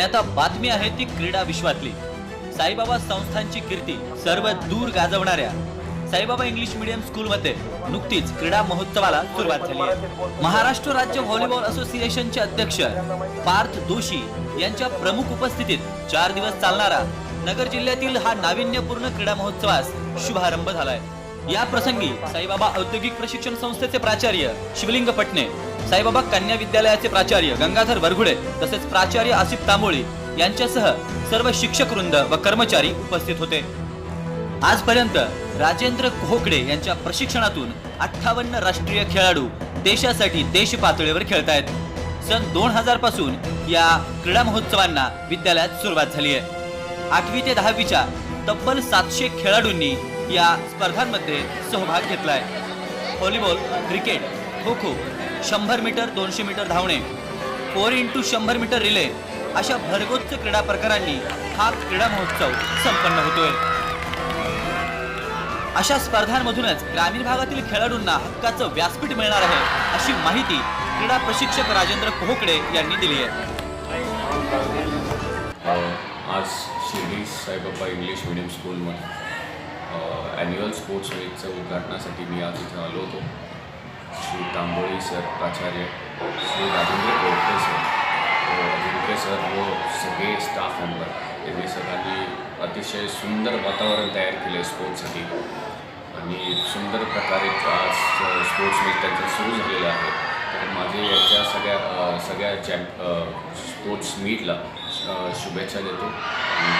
आणि आता बातमी आहे ती क्रीडा विश्वातली. साईबाबा संस्थांची कीर्ती सर्व दूर गाजवणाऱ्या. साईबाबा इंग्लिश मीडियम स्कूलमध्ये नुकतीच क्रीडा महोत्सवाला सुरुवात झाली आहे. महाराष्ट्र राज्य व्हॉलीबॉल असोसिएशनचे अध्यक्ष पार्थ दोशी यांच्या प्रमुख उपस्थितीत चार दिवस चालणारा नगर जिल्ह्यातील हा नाविन्यपूर्ण क्रीडा महोत्सवास शुभारंभ झालाय. या प्रसंगी साईबाबा औद्योगिक प्रशिक्षण संस्थेचे प्राचार्य शिवलिंग पटणे साईबाबा कन्या विद्यालयाचे प्राचार्य गंगाधर वरघुडे तसेच प्राचार्य आसिफ तांबोळी यांच्यासह सर्व शिक्षक वृंद व कर्मचारी उपस्थित होते. आजपर्यंत राजेंद्र कोहकडे यांच्या प्रशिक्षणातून अठ्ठावन्न राष्ट्रीय खेळाडू देशासाठी देश पातळीवर खेळतायत. सन दोन हजारपासून या क्रीडा महोत्सवांना विद्यालयात सुरुवात झाली आहे. आठवी ते दहावीच्या तब्बल सातशे खेळाडूंनी या स्पर्धांमध्ये सहभाग घेतलाय. व्हॉलीबॉल क्रिकेट खो खो शंभर मीटर दोनशे मीटर धावणे फोर इंटू शंभर मीटर रिले अशा भरगोच्च क्रीडा प्रकारांनी हा क्रीडा महोत्सव संपन्न होतोय. अशा स्पर्धांमधूनच ग्रामीण भागातील खेळाडूंना हक्काचं व्यासपीठ मिळणार आहे अशी माहिती क्रीडा प्रशिक्षक राजेंद्र कोहकडे यांनी दिली आहे. आज शिर्डी साईबाबा इंग्लिश मिडियम स्कूलमध्ये ॲन्युअल स्पोर्ट्स वीकच्या उद्घाटनासाठी मी आज इथं आलो होतो. श्री तांबोळी सर प्राचार्य श्री राजेंद्र गोडके सर. हो, व अजिंक्य सर व सगळे स्टाफ मेंबर यांनी सगळ्यांनी अतिशय सुंदर वातावरण तयार केलं आहे स्पोर्ट्ससाठी आणि सुंदर प्रकारे आज स्पोर्ट्स मीट त्यांचं सुरू झालेलं आहे. तर माझे याच्या सगळ्या सगळ्या चॅम्प स्पोर्ट्स मीटला शुभेच्छा देतो. आणि